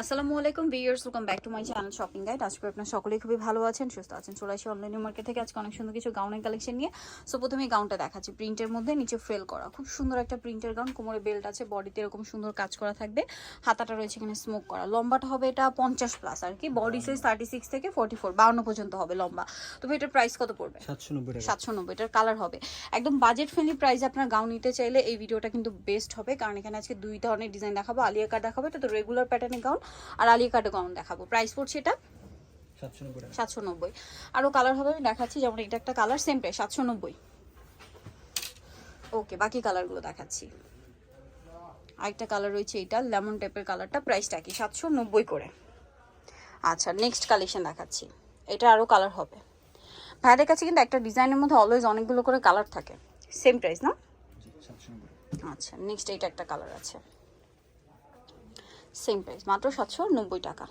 আসসালামু আলাইকুম viewers welcome back to my channel shopping guide আজকে আপনার সকলেই খুবই ভালো আছেন সুস্থ আছেন। চলে আসি অনলাইন মার্কেট থেকে। আজকে অনেক সুন্দর কিছু গাউনের কালেকশন নিয়ে। সো প্রথমে গাউনটা দেখাচ্ছি। প্রিন্টের মধ্যে নিচে ফ্রেল করা। খুব সুন্দর একটা প্রিন্টের গাউন কোমরে বেল্ট আছে বডিতে এরকম সুন্দর কাজ করা থাকবে। হাতাটা রয়েছে এখানে স্মোক করা। লম্বাটা হবে এটা পঞ্চাশ প্লাস আর কি। বডি সাইজ থার্টি সিক্স থেকে ফোর্টি ফোর বাউন্ন পর্যন্ত হবে লম্বা। তবে এটার প্রাইস কত পড়বে? সাতশো নব্বই টাকা। সাতশো নব্বই। এটার কালার হবে। একদম বাজেট ফ্রেন্ডলি প্রাইসে আপনার গাউন নিতে চাইলে এই ভিডিওটা কিন্তু বেস্ট হবে। কারণ এখানে আজকে দুই ধরনের ডিজাইন দেখাবো। আলিয়া কাট দেখাবো? এটা তো রেগুলার প্যাটার্নের গাউন আর আলিয়া কাটের গাউন দেখাবো। প্রাইস পড়ছে এটা সাতশো নব্বই আরও কালার হবে আমি দেখাচ্ছি যেমন এটা একটা কালার সেম প্রাইস সাতশো নব্বই। ওকে বাকি কালারগুলো দেখাচ্ছি। আরেকটা কালার রয়েছে এটা লেমন টাইপের কালারটা প্রাইসটা কি? সাতশো নব্বই করে। আচ্ছা নেক্সট কালেকশন দেখাচ্ছি। এটা আরও কালার হবে। ভাইদের কাছে কিন্তু একটা ডিজাইনের মধ্যে অলওয়েজ অনেকগুলো করে কালার থাকে। সেম প্রাইস না? আচ্ছা নেক্সট এইটা একটা কালার আছে। সেম প্রাইস মাত্র সাতশো নব্বই টাকা।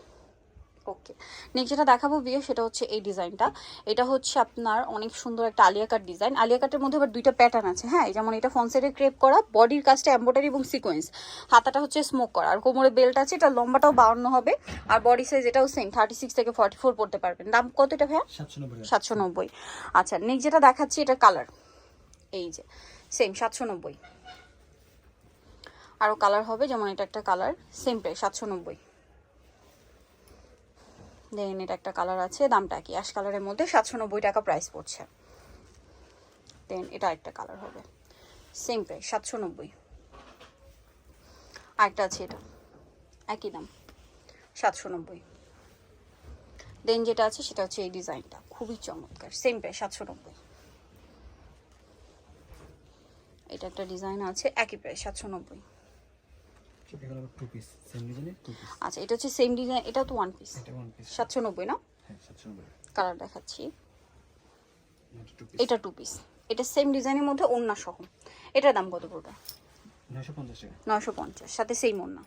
ওকে নেক্সট যেটা দেখাবো বিয়ে সেটা হচ্ছে এই ডিজাইনটা। এটা হচ্ছে আপনার অনেক সুন্দর একটা আলিয়া কাট ডিজাইন। আলিয়া কাটের মধ্যে আবার দুইটা প্যাটার্ন আছে হ্যাঁ? যেমন এটা ফনসেটে ক্রেপ করা বডির কাজটা এম্ব্রয়ডারি এবং সিকোয়েন্স হাতাটা হচ্ছে স্মোক করা। আর কোমরে বেল্ট আছে এটা লম্বাটাও বাউন্ন হবে। আর বডি সাইজ এটাও সেম থার্টি সিক্স থেকে ফর্টি ফোর পড়তে পারবেন। দাম কত এটা ভাইয়া? সাতশো সাতশো নব্বই। আচ্ছা নেক্সট যেটা দেখাচ্ছি এটা কালার এই যে সেম সাতশো নব্বই। আরও কালার হবে, যেমন এটা একটা কালার সেম প্রাইস সাতশো নব্বই। দেন এটা একটা কালার আছে, দামটা কি অ্যাশ কালারের মধ্যে সাতশো নব্বই টাকা প্রাইস পড়ছে। দেন এটা একটা কালার হবে সেম প্রাইস সাতশো নব্বই। আরেকটা আছে এটা, একই দাম, সাতশো নব্বই। দেন যেটা আছে সেটা হচ্ছে এই ডিজাইনটা খুবই চমৎকার সেম প্রাইস সাতশো নব্বই। এটা একটা ডিজাইন আছে, একই প্রাইস সাতশো নব্বই। এটা হলো টু পিস সেম ডিজাইনের টু পিস আচ্ছা এটা হচ্ছে সেম ডিজাইন এটাও তো ওয়ান পিস এটা ওয়ান পিস সাতশো নব্বই না? হ্যাঁ কালার দেখাচ্ছি। এটা টু পিস এটা সেম ডিজাইনের মধ্যে ওড়না সহ। এটার দাম কত পড়বে নয়শো পঞ্চাশ টাকা। সাথে সেম ওড়না।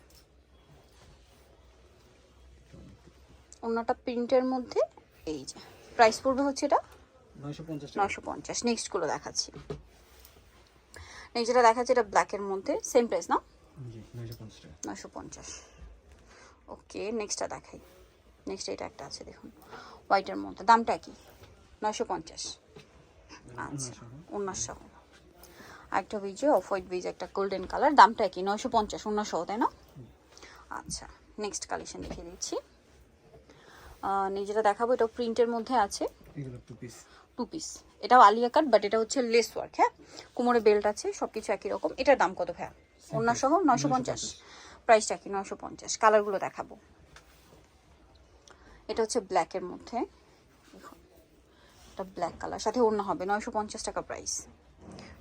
ওড়নাটা প্রিন্টের মধ্যে এই যে প্রাইস পড়বে হচ্ছে এটা? নয়শো পঞ্চাশ টাকা। নেক্সটগুলো দেখাচ্ছি। নেক্সট যেটা দেখাচ্ছি এটা ব্ল্যাকের মধ্যে সেম প্রাইস না? নয়শো পঞ্চাশ ওকে নেক্সটটা দেখাই। নেক্সট এটা একটা আছে দেখুন। হোয়াইটের মধ্যে। দামটা কি? নয়শো পঞ্চাশ। আচ্ছা সহ আরেকটা বীজে অফ হোয়াইট বীজ একটা গোল্ডেন কালার দামটা কি? নয়শো পঞ্চাশ সহ তাই না? আচ্ছা নেক্সট কালেকশন দেখিয়ে দিচ্ছি। নিজেটা দেখাবো এটা প্রিন্টের মধ্যে আছে। টু পিস টু পিস এটাও আলিয়া কাট বাট এটা হচ্ছে লেস ওয়ার্ক হ্যাঁ? কোমরে বেল্ট আছে সব কিছু একই রকম। এটার দাম কত ভাইয়া? অন্য সহ নয়শো পঞ্চাশ। প্রাইসটা কি? নয়শো পঞ্চাশ। কালারগুলো দেখাবো। এটা হচ্ছে ব্ল্যাকের মধ্যে। এটা ব্ল্যাক কালার সাথে অন্য হবে। নয়শো পঞ্চাশ টাকা প্রাইস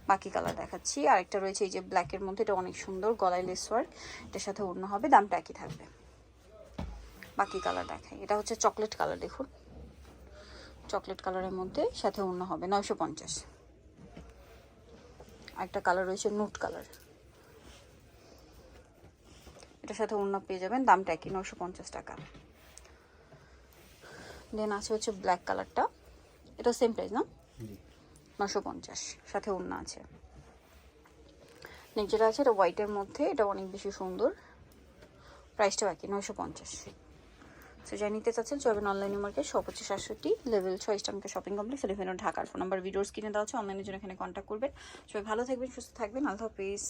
বাকি কালার দেখাচ্ছি। আরেকটা রয়েছে এই যে ব্ল্যাকের মধ্যে। এটা অনেক সুন্দর। গলায় লেস ওয়ার্ক এটার সাথে অন্য হবে। দামটা একই থাকবে। বাকি কালার দেখাই। এটা হচ্ছে চকলেট কালার দেখুন। চকলেট কালারের মধ্যে। সাথে অন্য হবে। নয়শো পঞ্চাশ। একটা কালার রয়েছে নুট কালার এটার সাথে অন্য পেয়ে যাবেন দামটা একই নশো পঞ্চাশ টাকা। দেন আছে হচ্ছে ব্ল্যাক কালারটা এটা সেম প্রাইস না? নশো পঞ্চাশ সাথে অন্য আছে। নেক্সট যেটা আছে এটা হোয়াইটের মধ্যে এটা অনেক বেশি সুন্দর। প্রাইসটাও একই নশো পঞ্চাশ। সো যাই নিতে চাচ্ছেন চলবেন অনলাইন মার্কেট সব হচ্ছে সাতষট্টি লেভেল ছয় ইস্টার্নকে শপিং কমপ্লেক্স এলিভেন ঢাকার ফোন নাম্বার ভিডিওস কিনে দেওয়া আছে অনলাইনের জন্য এখানে কন্ট্যাক্ট করবেন। সবাই ভালো থাকবেন সুস্থ থাকবেন আল্লাহ হাফিজ।